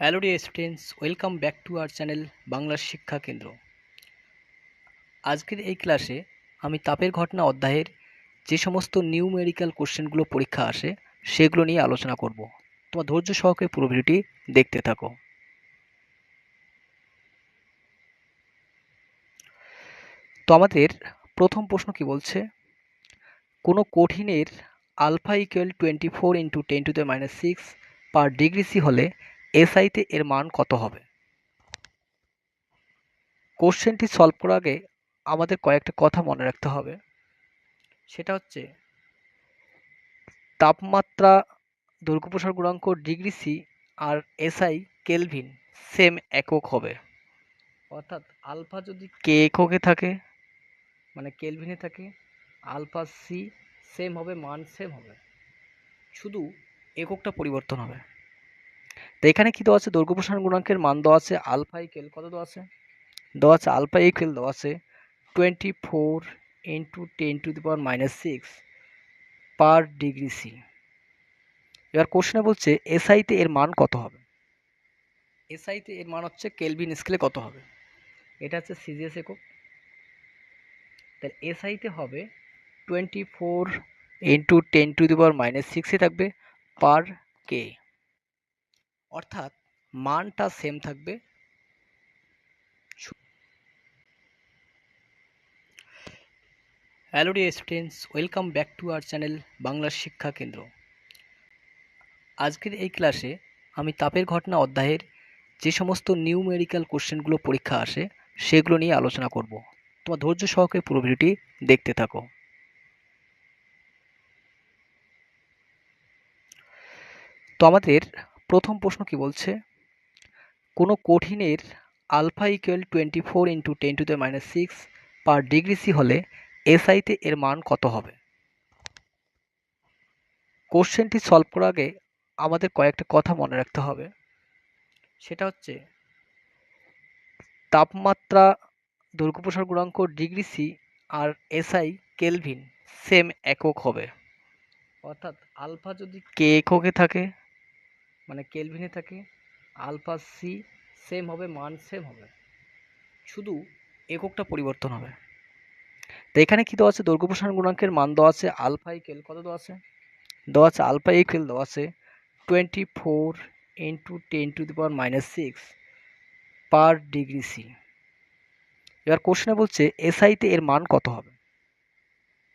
Hello dear students welcome back to our channel Bangla Shiksha Kendra আজকের এই ক্লাসে আমি তাপের ঘটনা অধ্যায়ের যে সমস্ত নিউমেরিক্যাল কোশ্চেনগুলো পরীক্ষা আসে, সেগুলো নিয়ে আলোচনা করব। তোমার ধৈর্য সহকারে পুরো ভিডিওটি দেখতে থাকো। তো আমাদের প্রথম প্রশ্ন কি বলছে? কোনো কঠিনের alpha equal twenty four into ten to the minus six per degree C হলে এসআইতে এর মান কত হবে? কোশ্চেনটি সলভ করার আগে আমাদের কয়েকটা কথা মনে রাখতে হবে। সেটা হচ্ছে, তাপমাত্রা দৈর্ঘ্য প্রসার গুণাঙ্ক, ডিগ্রি সি আর এসআই কেলভিন সেম একক হবে। অর্থাৎ আলফা যদি কে এককে থাকে মানে কেলভিনে থাকে, আলফা সি সেম হবে, মান সেম হবে। শুধু এককটা পরিবর্তন হবে। তো এখানে কি দেওয়া আছে? দৈর্ঘ্য প্রসারণ গুণাঙ্কের মান দেওয়া আছে আলফা ইকেল কত দেওয়া আছে? দেওয়া আছে আলফা ইকেল দেওয়া আছে twenty four into ten to the power minus six per degree C এবার কোশ্চেনে বলছে এসআইতে এর মান কত হবে? এসআইতে এর মান হচ্ছে কেলভিন স্কেলে কত হবে? এটা হচ্ছে সিজিএস একক। তাহলে এসআইতে হবে twenty four into ten to the power minus সিক্সে থাকবে পার কে অর্থাৎ মানটা সেম থাকবে। Hello dear students welcome back to our channel Bangla Shiksha Kendra আজকের এই ক্লাসে আমি তাপের ঘটনা অধ্যায়ের যে সমস্ত নিউমেরিক্যাল কোশ্চেনগুলো পরীক্ষা আসে, সেগুলো নিয়ে আলোচনা করব। তোমার ধৈর্য সহকারে পুরো ভিডিওটি দেখতে থাকো। তো আমাদের প্রথম প্রশ্ন কি বলছে? কোনো কঠিনের alpha equal twenty four into ten to the minus six per degree C হলে এসআইতে এর মান কত হবে? কোশ্চেনটি সলভ করার আগে আমাদের কয়েকটা কথা মনে রাখতে হবে। সেটা হচ্ছে, তাপমাত্রা দৈর্ঘ্য প্রসার গুণাঙ্ক ডিগ্রি সি আর এসআই কেলভিন সেম একক হবে। অর্থাৎ আলফা যদি কে এককে থাকে মানে কেলভিনে থাকে, আলফা সি সেম হবে, মান সেম হবে। শুধু এককটা পরিবর্তন হবে। তো এখানে কি দেওয়া আছে? দৈর্ঘ্য প্রসারণ গুণাঙ্কের মান দেওয়া আছে, আলফা ইকেল কত দেওয়া আছে? দেওয়া আছে, আলফা ইকেল দেওয়া আছে twenty four into ten to the power minus six per degree C এবার কোশ্চেনে বলছে এসআইতে এর মান কত হবে?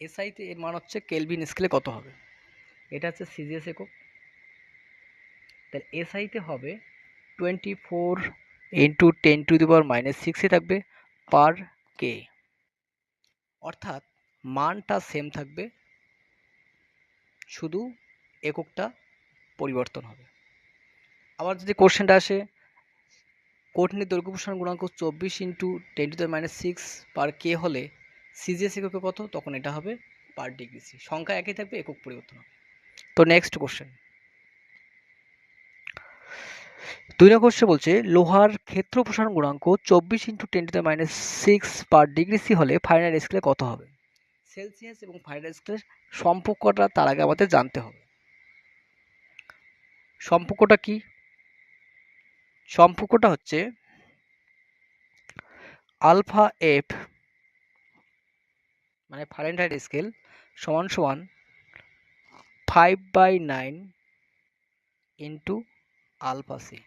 এসআইতে এর মান হচ্ছে কেলভিন স্কেলে কত হবে? এটা হচ্ছে সিজিএস একক। তাহলে এসআইতে হবে twenty four into ten to the power minus সিক্সে থাকবে পার কে অর্থাৎ মানটা সেম থাকবে, শুধু এককটা পরিবর্তন হবে। আবার যদি কোশ্চেনটা আসে, কঠিনের দৈর্ঘ্য প্রসারণ গুণাঙ্ক চব্বিশ into ten to minus six per K হলে সিজিএস এককে কত? তখন এটা হবে পার ডিগ্রি সি সংখ্যা একই থাকবে, একক পরিবর্তন হবে। তো নেক্সট কোশ্চেন দুই নম্বর কোশ্চেন বলছে, লোহার ক্ষেত্র প্রসারণ গুণাঙ্ক চব্বিশ into ten to minus six per degree C হলে ফাইনাল স্কেলে কত হবে? সেলসিয়াস এবং ফাইনাল স্কেলের সম্পর্কটা তার আগে আমাদের জানতে হবে। সম্পর্কটা কি? সম্পর্কটা হচ্ছে আলফা এফ মানে ফারেনহাইট স্কেল সমান সমান five by nine into alpha C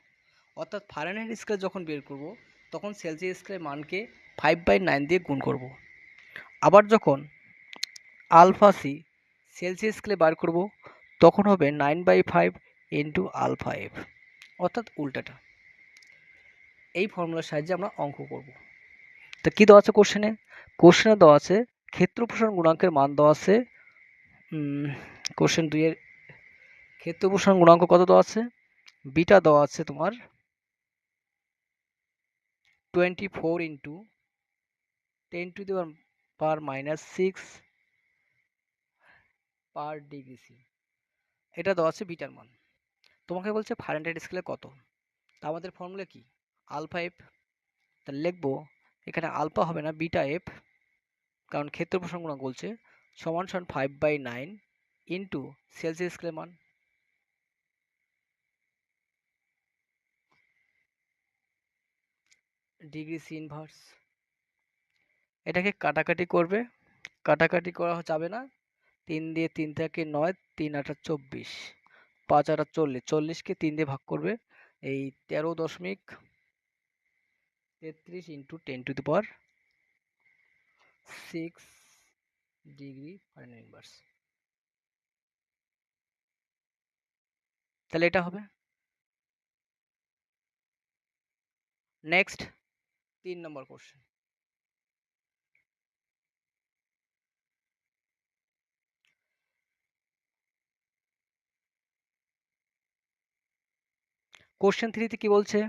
অর্থাৎ ফারেনহাইট স্কেল যখন বের করব, তখন সেলসিয়াস স্কেলের মানকে ফাইভ বাই নাইন দিয়ে গুণ করব। আবার যখন আলফা সি সেলসিয়াস স্কেলে বার করব, তখন হবে nine by five into alpha F অর্থাৎ উল্টাটা। এই ফর্মুলার সাহায্যে আমরা অঙ্ক করব। তো কী দেওয়া আছে কোশ্চেনে কোশ্চেনে দেওয়া আছে ক্ষেত্র প্রসারণ গুণাঙ্কের মান দেওয়া আছে কোশ্চেন দুইয়ের ক্ষেত্র প্রসারণ গুণাঙ্ক কত দেওয়া আছে? বিটা দেওয়া আছে তোমার twenty four into ten to দেওয়ার power minus six per degree C এটা দেওয়া আছে বিটার মান। তোমাকে বলছে ফারেনহাইট স্কেলে কত? তা আমাদের ফর্মুলা কি? আলফা এফ তাহলে লিখব, এখানে আলফা হবে না, বিটা এফ কারণ ক্ষেত্র প্রসঙ্গ বলছে সমান সমান five by nine into Celsius স্কেলের মান। Degree C inverse. এটাকে কাটাকাটি করবে। কাটাকাটি করা যাবে না। তিন দিয়ে তিন থেকে নয়, তিন আটা চব্বিশ। পাঁচ আটা চল্লিশ। চল্লিশকে তিন দিয়ে ভাগ করবে। এই তেরো দশমিক তেত্রিশ into ten to the power six degree final inverse. তাহলে এটা হবে। নেক্সট। তিন নম্বর কোশ্চেন কোশ্চেন থ্রিতে কি বলছে?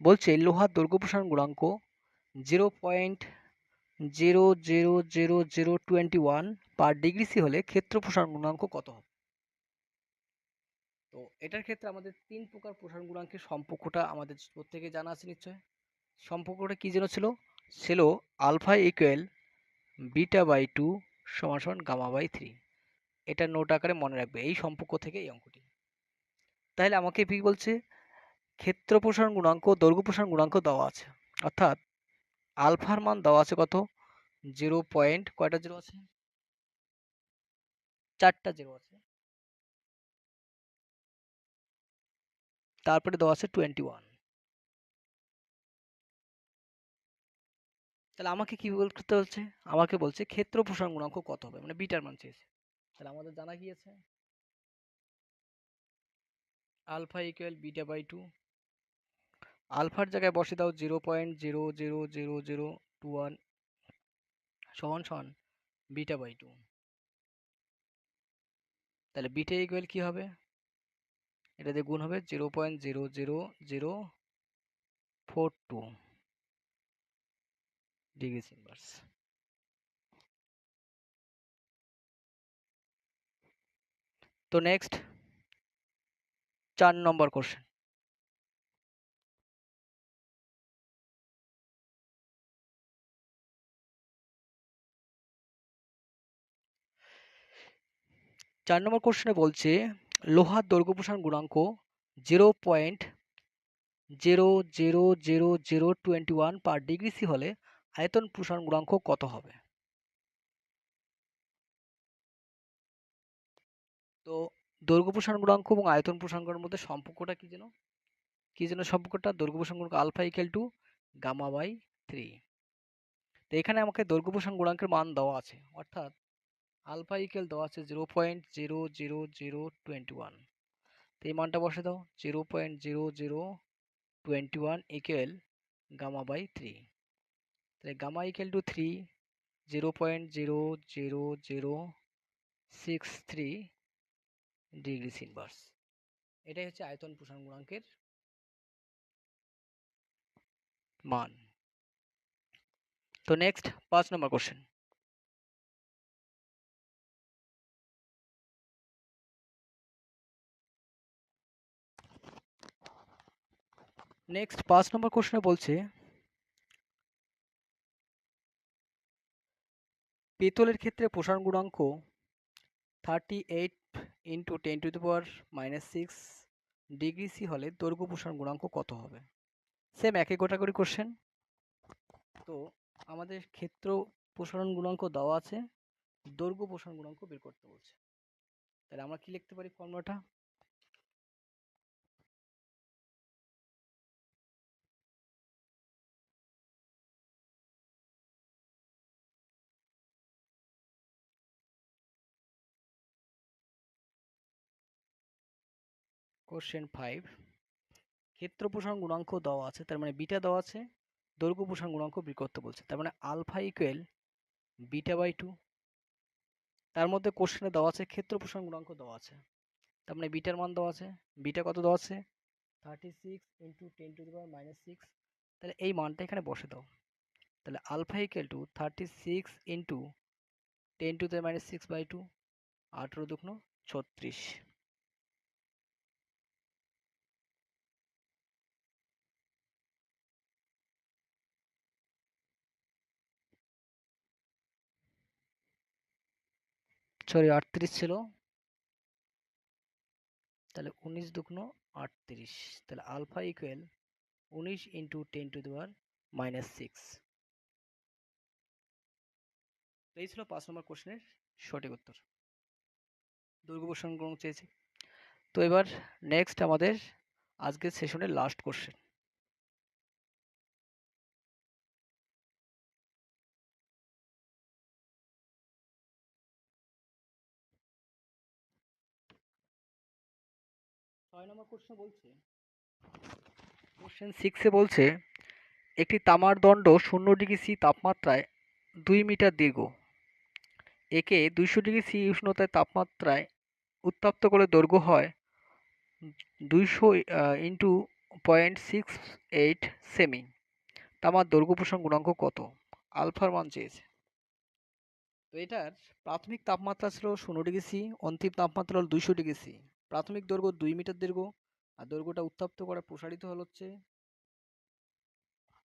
বলছে, লোহার দৈর্ঘ্য প্রসারণ গুণাঙ্ক zero point zero zero zero zero twenty one per degree C হলে ক্ষেত্র প্রসারণ গুণাঙ্ক কত হবে? তো এটার ক্ষেত্রে আমাদের তিন প্রকার প্রসারণ গুণাঙ্কের সম্পর্কটা আমাদের প্রত্যেকে জানা আছে নিশ্চয় সম্পর্কটা কী যেন ছিল? ছিল alpha equal beta by two সমান সমান গামা বাই থ্রি। এটা নোট আকারে মনে রাখবে এই সম্পর্ক থেকে এই অঙ্কটি। তাহলে আমাকে কি বলছে? ক্ষেত্র প্রসারণ গুণাঙ্ক, দৈর্ঘ্য প্রসারণ গুণাঙ্ক দেওয়া আছে। অর্থাৎ আলফার মান দেওয়া আছে কত? জিরো পয়েন্ট কয়টা জিরো আছে? চারটা জিরো আছে। তারপরে দেওয়া আছে টোয়েন্টি ওয়ান। তাহলে আমাকে কি বলতে হচ্ছে আমাকে বলছে ক্ষেত্র প্রসারণ গুণাঙ্ক কত হবে? মানে বিটার মান চেয়েছে। তাহলে আমাদের জানা গিয়েছে alpha equal beta by two. আলফার জায়গায় বসে দাও zero point zero zero zero zero two one সমান সমান বিটা বাই টু। তাহলে বিটা ইকুয়াল কি হবে? এটা দিয়ে গুণ হবে zero point zero zero zero four two. Degree inverse. তো নেক্সট, চার নম্বর কোশ্চেন। চার নম্বর কোশ্চেনে বলছে, লোহার দৈর্ঘ্য প্রসারণ গুণাঙ্ক zero point zero zero zero zero twenty one per degree C হলে আয়তন প্রসারণ গুণাঙ্ক কত হবে? তো দৈর্ঘ্য প্রসারণ গুণাঙ্ক এবং আয়তন প্রসারণ গুণাঙ্কের মধ্যে সম্পর্কটা কি যেন? কি যেন সম্পর্কটা? দৈর্ঘ্য প্রসারণ গুণাঙ্ক alpha equal to gamma by three তো এখানে আমাকে দৈর্ঘ্য প্রসারণ গুণাঙ্কের মান দেওয়া আছে, অর্থাৎ আলফা ইকুয়াল দেওয়া আছে zero point zero zero zero twenty one তো এই মানটা বসে দাও zero point zero zero twenty one equal gamma by three তাহলে gamma equal to three zero point zero zero zero six three degree inverse এটাই হচ্ছে আয়তন প্রসারণ গুণাঙ্কের মান। তো নেক্সট পাঁচ নম্বর কোশ্চেন নেক্সট পাঁচ নম্বর কোশ্চেনে বলছে পেতলের ক্ষেত্রে প্রসারণ গুণাঙ্ক thirty eight into ten to the power minus six degree C হলে দৈর্ঘ্য প্রসারণ গুণাঙ্ক কত হবে? সেম একই গোটাগড়ি কোশ্চেন তো আমাদের ক্ষেত্র প্রসারণ গুণাঙ্ক দেওয়া আছে, দৈর্ঘ্য প্রসারণ গুণাঙ্ক বের করতে বলছে। তাহলে আমরা কি লিখতে পারি ফর্মুলাটা কোশ্চেন ফাইভ ক্ষেত্র প্রসারণ গুণাঙ্ক দেওয়া আছে, তার মানে বিটা দেওয়া আছে, দৈর্ঘ্য প্রসারণ গুণাঙ্ক বের করতে বলছে, তার মানে alpha equal beta by two তার মধ্যে কোশ্চেনে দেওয়া আছে, ক্ষেত্র প্রসারণ গুণাঙ্ক দেওয়া আছে, তার মানে বিটার মান দেওয়া আছে, বিটা কত দেওয়া আছে thirty six into ten to the power minus six তাহলে এই মানটা এখানে বসে দাও, তাহলে alpha equal to thirty six into ten to the minus six by two আঠেরো দুগুণ ছত্রিশ। সরি, আটত্রিশ ছিল। তাহলে উনিশ দুগুণ আটত্রিশ। তাহলে আলফা ইকুয়াল উনিশ into ten to the power minus six এই ছিল পাঁচ নম্বর কোশ্চেনের সঠিক উত্তর। গুণাঙ্ক চেয়েছে। তো এবার নেক্সট আমাদের আজকের সেশনের লাস্ট কোশ্চেন ছয় নম্বর কোশ্চেন বলছে কোশ্চেন সিক্সে বলছে, একটি তামার দণ্ড শূন্য ডিগ্রি সি তাপমাত্রায় দুই মিটার দীর্ঘ। একে দুইশো ডিগ্রি সি উষ্ণতায় তাপমাত্রায় উত্তপ্ত করে দৈর্ঘ্য হয় দুইশো ইন্টু পয়েন্ট সিক্স এইট সেমি। তামার দৈর্ঘ্য প্রসারণ গুণাঙ্ক কত? আলফার মান চেয়েছে। তো এটার প্রাথমিক তাপমাত্রা ছিল শূন্য ডিগ্রি সি, অন্তিম তাপমাত্রা হল দুইশো ডিগ্রি সি। প্রাথমিক দৈর্ঘ্য দুই মিটার দীর্ঘ আর দৈর্ঘ্যটা উত্তপ্ত করে প্রসারিত হল হচ্ছে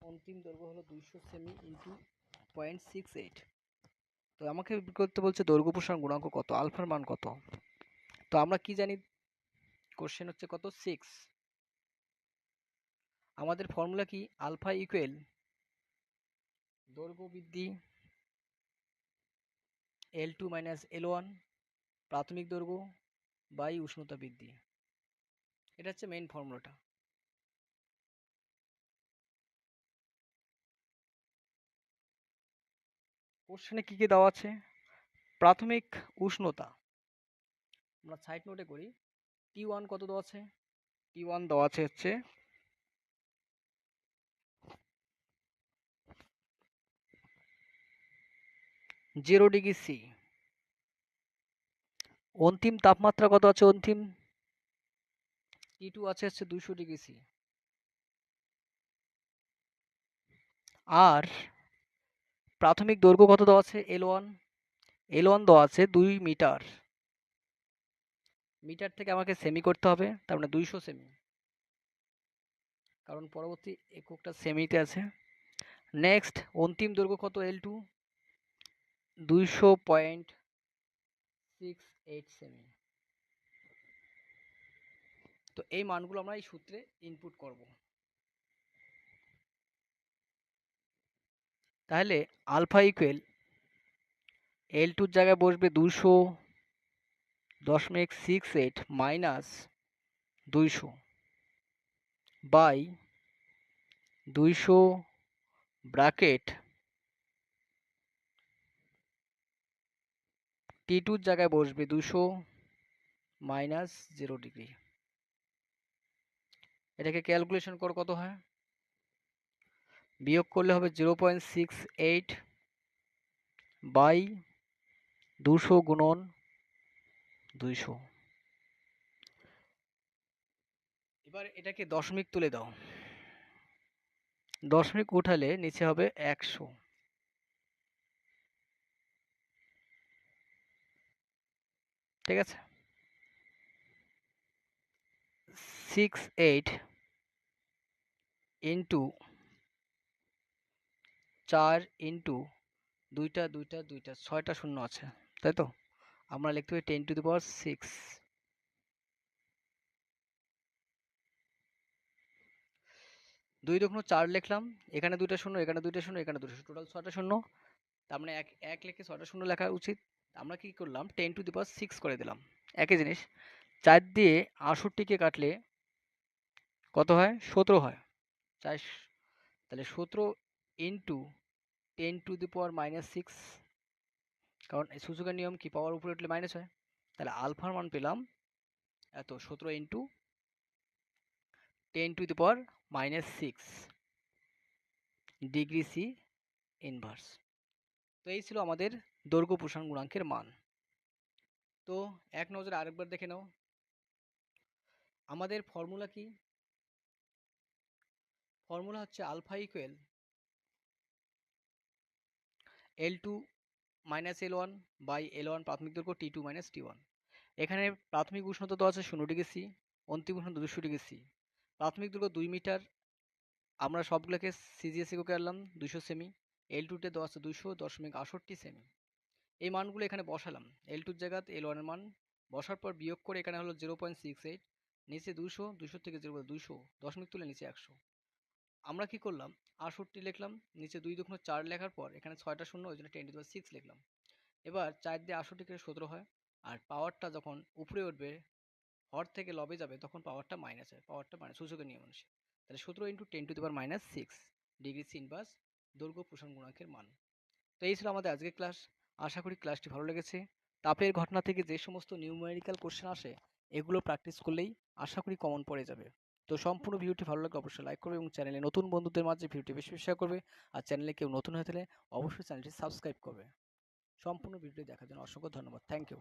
অন্তিম দৈর্ঘ্য হলো দুইশো সেমি ইন্টু পয়েন্ট সিক্স এইট তো আমাকে করতে বলছে? দৈর্ঘ্য প্রসারণ গুণাঙ্ক কত? আলফার মান কত? তো আমরা কি জানি? কোশ্চেন হচ্ছে কত? সিক্স আমাদের ফর্মুলা কি? আলফা ইকুয়েল দৈর্ঘ্য বৃদ্ধি L two minus L one প্রাথমিক দৈর্ঘ্য বাই উষ্ণতা বৃদ্ধি। এটা হচ্ছে মেইন ফর্মুলাটা কোশ্চেনে কী কী দেওয়া আছে? প্রাথমিক উষ্ণতা। আমরা সাইড নোটে করি। টি ওয়ান কত দেওয়া আছে? টি ওয়ান দেওয়া আছে হচ্ছে জিরো ডিগ্রি সি অন্তিম তাপমাত্রা কত আছে অন্তিম? টি টু আছে হচ্ছে দুশো ডিগ্রি সি আর প্রাথমিক দৈর্ঘ্য কত দেওয়া আছে? এল ওয়ান এল ওয়ান দেওয়া আছে দুই মিটার। মিটার থেকে আমাকে সেমি করতে হবে, তার মানে দুইশো সেমি কারণ পরবর্তী এককটা সেমিতে আছে। নেক্সট অন্তিম দৈর্ঘ্য কত? এল টু দুইশো পয়েন্ট সিক্স এইট সেমি তো এই মানগুলো আমরা এই সূত্রে ইনপুট করব। তাহলে আলফা ইকুয়েল এল টুর জায়গায় বসবে দুশো দশমিক সিক্স এইট মাইনাস দুইশো বাই দুইশো ব্র্যাকেট টি টুর জায়গায় বসবে দুশো মাইনাস জিরো ডিগ্রি এটাকে ক্যালকুলেশন কর কত হয়? বিয়োগ করলে হবে zero point six eight by দুশো গুণন দুইশো। এবার এটাকে দশমিক তুলে দাও। দশমিক উঠালে নিচে হবে একশো। ঠিক আছে? সিক্স এইট ইন্টু চার ইন্টু দুইটা দুইটা দুইটা, ছয়টা শূন্য আছে, তাই তো? আমরা লিখতে পারি ten to the power six দুই দক্ষণ চার লিখলাম, এখানে দুইটা শূন্য, এখানে দুইটা শূন্য, এখানে দুটো টোটাল ছয়টা শূন্য, তার মানে এক এক লিখে ছয়টা শূন্য লেখা উচিত। আমরা কি করলাম? Ten to the power six করে দিলাম। একই জিনিস, চার দিয়ে আষট্টিকে কাটলে কত হয়? সতেরো হয়। চার তাহলে সতেরো into ten to the power minus six কারণ সূচকের নিয়ম কি? পাওয়ার উপরে উঠলে মাইনাস হয়। তাহলে আলফার মান পেলাম এত, সতেরো into ten to the power minus six degree C inverse তো এই ছিল আমাদের দৈর্ঘ্য প্রসারণ গুণাঙ্কের মান। তো এক নজরে আরেকবার দেখে নাও। আমাদের ফর্মুলা কি? ফর্মুলা হচ্ছে alpha equal L two minus L one by L one প্রাথমিক দৈর্ঘ্য T two minus T one এখানে প্রাথমিক উষ্ণতা তো আছে শূন্য ডিগ্রি সি অন্তিম উষ্ণতা দুশো ডিগ্রি সি প্রাথমিক দৈর্ঘ্য দুই মিটার, আমরা সবগুলোকে সিজিএসি আনলাম দুশো সেমি এল টুতে দেওয়া আছে দুশো দশমিক আষট্টি সেমি এই মানগুলো এখানে বসালাম। এল টুর জায়গাতে এল ওয়ানের মান। বসার পর বিয়োগ করে এখানে হলো জিরো পয়েন্ট সিক্স এইট নিচে দুশো দুশো থেকে জিরো দুশো, দশমিক তুলে নিচে একশো। আমরা কি করলাম? আটষট্টি লিখলাম, নিচে দুই দুগুণ চার লেখার পর এখানে ছয়টা শূন্য, ওই জন্য টেন টু সিক্স লিখলাম। এবার চার দিয়ে আটষট্টি করে সতেরো হয়, আর পাওয়ারটা যখন উপরে উঠবে, হর থেকে লবে যাবে, তখন পাওয়ারটা মাইনাস হয়। পাওয়ারটা মানে সূচকের নিয়ম অনুসারে। তাহলে সতেরো into ten to the power minus six degree inverse দৈর্ঘ্য, প্রসারণ গুণাঙ্কের মান। তো এই ছিল আমাদের আজকের ক্লাস আশা করি ক্লাসটি ভালো লেগেছে। তাপের ঘটনা থেকে যে সমস্ত নিউমেরিক্যাল কোশ্চেন আসে, এগুলো প্র্যাকটিস করলেই আশা করি কমন পড়ে যাবে। তো সম্পূর্ণ ভিডিওটি ভালো লাগলে অবশ্যই লাইক করবে এবং চ্যানেলে নতুন বন্ধুদের মাঝে ভিডিওটি বেশি শেয়ার করবে। আর চ্যানেলে কেউ নতুন হয়ে থাকলে অবশ্যই চ্যানেলটি সাবস্ক্রাইব করবে। সম্পূর্ণ ভিডিওটি দেখার জন্য অসংখ্য ধন্যবাদ। Thank you